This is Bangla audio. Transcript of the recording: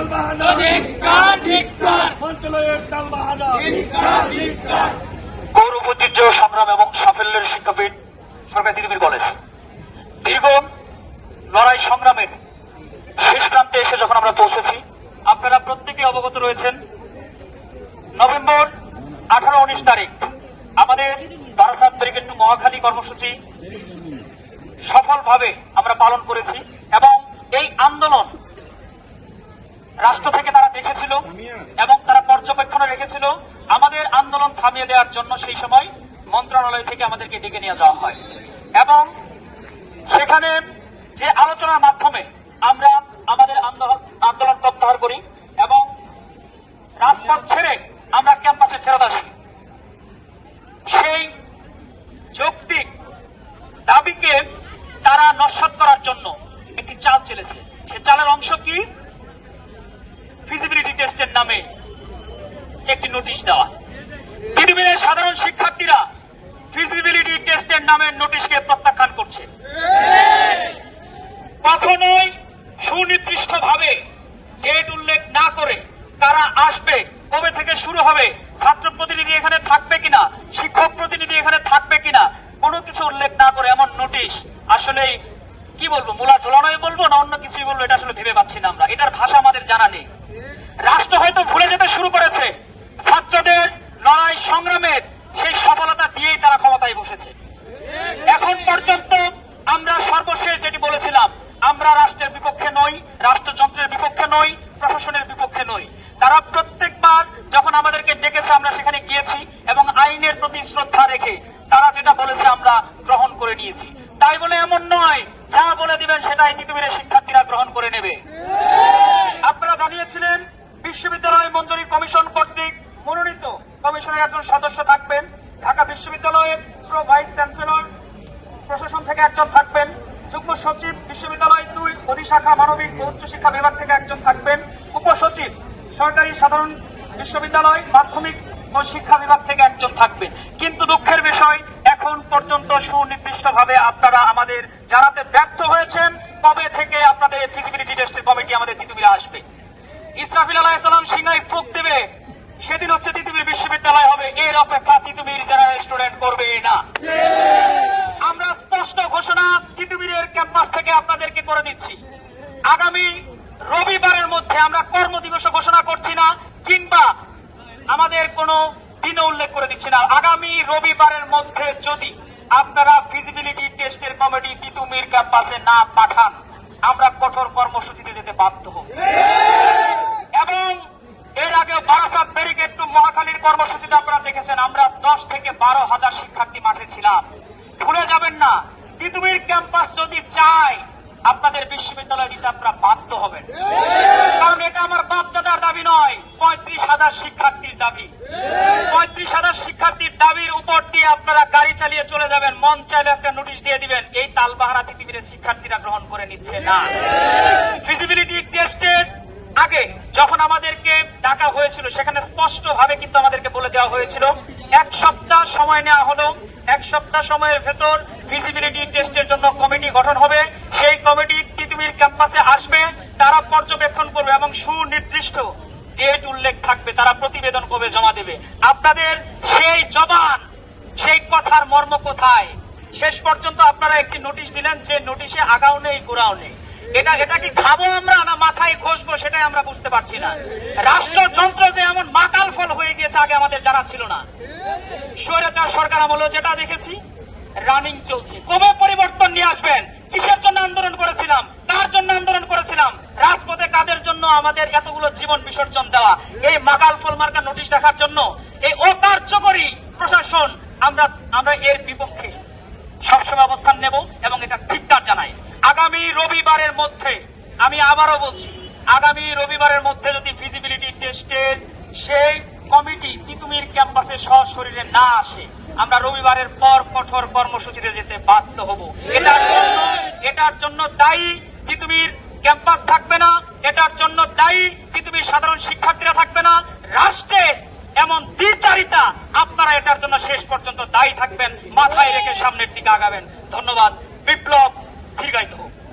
তালবাহানা ধিক্কার ধিক্কার মন্ত্রণালয়ের তালবাহানা ধিক্কার ধিক্কার গৌরব ঐতিহ্য সংগ্রাম এবং সাফল্যের শিক্ষাপীঠ সরকারি তিরুবির কলেজ। দীর্ঘ লড়াই সংগ্রামের শেষ প্রান্তে এসে যখন আমরা পৌঁছেছি আপনারা প্রত্যেকে অবগত রয়েছেন নভেম্বর আঠারো উনিশ তারিখ আমাদের বারাসাত ব্রিগেড টু মহাখালী কর্মসূচি সফলভাবে আমরা পালন করেছি এবং এই আন্দোলন রাষ্ট্র থেকে তারা দেখেছিল এবং তারা পর্যবেক্ষণে রেখেছিল, আমাদের আন্দোলন থামিয়ে দেওয়ার জন্য সেই সময় মন্ত্রণালয় থেকে আমাদেরকে ডেকে নিয়ে যাওয়া হয়। এবং সেখানে যে আলোচনার মাধ্যমে আমরা আমাদের আন্দোলন প্রত্যাহার করি এবং রাজপথ ছেড়ে আমরা ক্যাম্পাসে ফেরত আসি সেই যৌক্তিক দাবিকে তারা নস্বাত করার জন্য একটি চাল চেলেছে সে চালের অংশ কি ফিজিবিলিটি টেস্টের নামে একটি নোটিশ দেওয়া পৃথিবীর সাধারণ শিক্ষার্থীরা ফিজিবিলিটি টেস্টের নামে নোটিশকে প্রত্যাখ্যান করছে। কখনোই সুনির্দিষ্টভাবে ডেট উল্লেখ না করে তারা আসবে, কবে থেকে শুরু হবে, ছাত্র প্রতিনিধি এখানে থাকবে কিনা, শিক্ষক প্রতিনিধি এখানে থাকবে কিনা, কোনো কিছু উল্লেখ না করে এমন নোটিশ আসলে কি বলব, মূলা ঝোলানোই বলব না অন্য কিছুই বলব, এটা আসলে ভেবে পাচ্ছি না আমরা। এটার ভাষা আমাদের জানা নেই। রাষ্ট্র হয়তো ভুলে যেতে শুরু করেছে। ছাত্রদের লড়াই সংগ্রামের সেই সফলতা দিয়েই তারা ক্ষমতায় বসেছে। এখন পর্যন্ত আমরা সর্বশেষ যেটি বলেছিলাম, আমরা রাষ্ট্রের বিপক্ষে নই, রাষ্ট্রযন্ত্রের বিপক্ষে নই, প্রশাসনের বিপক্ষে নই। তারা প্রত্যেকবার যখন আমাদেরকে ডেকেছে, আমরা সেখানে গিয়েছি এবং আইনের প্রতি শ্রদ্ধা রেখে তারা যেটা বলেছে আমরা গ্রহণ করে নিয়েছি। তাই বলে এমন নয়, যা বলে দিবেন সেটাই তিতুমিরের শিক্ষার্থীরা গ্রহণ করে নেবে। আপনারা জানিয়েছিলেন, বিশ্ববিদ্যালয় মঞ্জুরি কমিশন কর্তৃক মনোনীত কমিশনের একজন সদস্য থাকবেন। ঢাকা বিশ্ববিদ্যালয়ের প্রো ভাইস চ্যান্সেলর, প্রশাসন থেকে একজন থাকবেন। যুগ্ম সচিব, বিশ্ববিদ্যালয় দুই, অধিশাখা, মানবিক ও উচ্চশিক্ষা বিভাগ থেকে একজন থাকবেন। উপসচিব, সরকারি সাধারণ বিশ্ববিদ্যালয়, মাধ্যমিক ও শিক্ষা বিভাগ থেকে একজন থাকবেন। কিন্তু দুঃখের বিষয়, এখন পর্যন্ত সুনির্দিষ্টভাবে আপনারা আমাদের জানাতে ব্যর্থ হয়েছেন। কবে থেকে আপনাদের ফিজিবিলিটি টেস্টের কমিটি আমাদের পৃথিবীতে আসবে? ইসরাফিল আলাহিসাল্লাম সিংহাই ফুক দেবে। সেদিন হচ্ছে তিতুমির বিশ্ববিদ্যালয় হবে। এর অপেক্ষা তিতুমির যারা স্টুডেন্ট করবে না। আমরা স্পষ্ট ঘোষণা তিতুমিরের ক্যাম্পাস থেকে আপনাদেরকে করে দিচ্ছি। আগামী রবিবারের মধ্যে আমরা কর্মদিবস ঘোষণা করছি না, কিংবা আমাদের কোনো দিনে উল্লেখ করে দিচ্ছি না। আগামী রবিবারের মধ্যে যদি আপনারা ফিজিবিলিটি টেস্টের কমিটি তিতুমির ক্যাম্পাসে না পাঠান, আমরা কঠোর কর্মসূচিতে যেতে বাধ্য হব। এবং এর আগে টু মহাখালীর কর্মসূচিতে আপনারা দেখেছেন, আমরা দশ থেকে বারো হাজার শিক্ষার্থী মাঠে ছিলাম। ভুলে যাবেন না পৃথিবীর ক্যাম্পাস যদি চায় আপনাদের বিশ্ববিদ্যালয় দিতে আপনারা বাধ্য হবেন। কারণ এটা আমার বাপ দাদার দাবি নয়, পঁয়ত্রিশ হাজার শিক্ষার্থীর দাবি। পঁয়ত্রিশ হাজার শিক্ষার্থীর দাবির উপর দিয়ে আপনারা গাড়ি চালিয়ে চলে যাবেন, মন চাইলে একটা নোটিশ দিয়ে দিবেন, এই তালবাহারা পৃথিবীর শিক্ষার্থীরা গ্রহণ করে নিচ্ছে না। ফিজিবিলিটি টেস্টের আগে যখন আমাদেরকে ডাকা হয়েছিল, সেখানে স্পষ্ট ভাবে কিন্তু আমাদেরকে বলে দেওয়া হয়েছিল, এক সপ্তাহ সময় নেওয়া হলো। এক সপ্তাহ সময়ের ভেতর ফিজিবিলিটি টেস্টের জন্য কমিটি গঠন হবে। সেই কমিটি পৃথিবীর ক্যাম্পাসে আসবে, তারা পর্যবেক্ষণ করবে এবং সুনির্দিষ্ট ডেট উল্লেখ থাকবে, তারা প্রতিবেদন করবে জমা দেবে। আপনাদের সেই জবান, সেই কথার মর্ম কোথায়? শেষ পর্যন্ত আপনারা একটি নোটিশ দিলেন, যে নোটিশে আগাও নেই গোড়াও নেই। এটা এটা কি খাব আমরা না মাথায় ঘষবো সেটাই আমরা বুঝতে পারছি না। রাষ্ট্রযন্ত্র যে এমন মাকাল ফল হয়ে গিয়েছে আগে আমাদের জানা ছিল না। স্বৈরাচার সরকার আমলেও যেটা দেখেছি রানিং চলছে। কবে পরিবর্তন নিয়ে আসবেন। কিসের জন্য আন্দোলন করেছিলাম? কার জন্য আন্দোলন করেছিলাম? রাজপথে কাদের জন্য আমাদের এতগুলো জীবন বিসর্জন দেওয়া? এই মাকাল ফল মার্কা নোটিশ দেখার জন্য এই অকার্যকরী প্রশাসন আমরা আমরা এর বিপক্ষে সবসময় অবস্থান নেব এবং এটা ধিক্কার জানাই। আগামী রবিবারের মধ্যে, আমি আবারও বলছি, আগামী রবিবারের মধ্যে যদি ফিজিবিলিটি টেস্টের সেই কমিটি তিতুমির ক্যাম্পাসে সশরীরে না আসে, আমরা রবিবারের পর কঠোর কর্মসূচিতে যেতে বাধ্য হব। এটার জন্য এটার জন্য দায়ী তিতুমির ক্যাম্পাস থাকবে না, এটার জন্য দায়ী তিতুমির সাধারণ শিক্ষার্থীরা থাকবে না রাষ্ট্রের এমন দ্বিচারিতা আপনারা এটার জন্য শেষ পর্যন্ত দায়ী থাকবেন, মাথায় রেখে সামনের দিকে আগাবেন। ধন্যবাদ।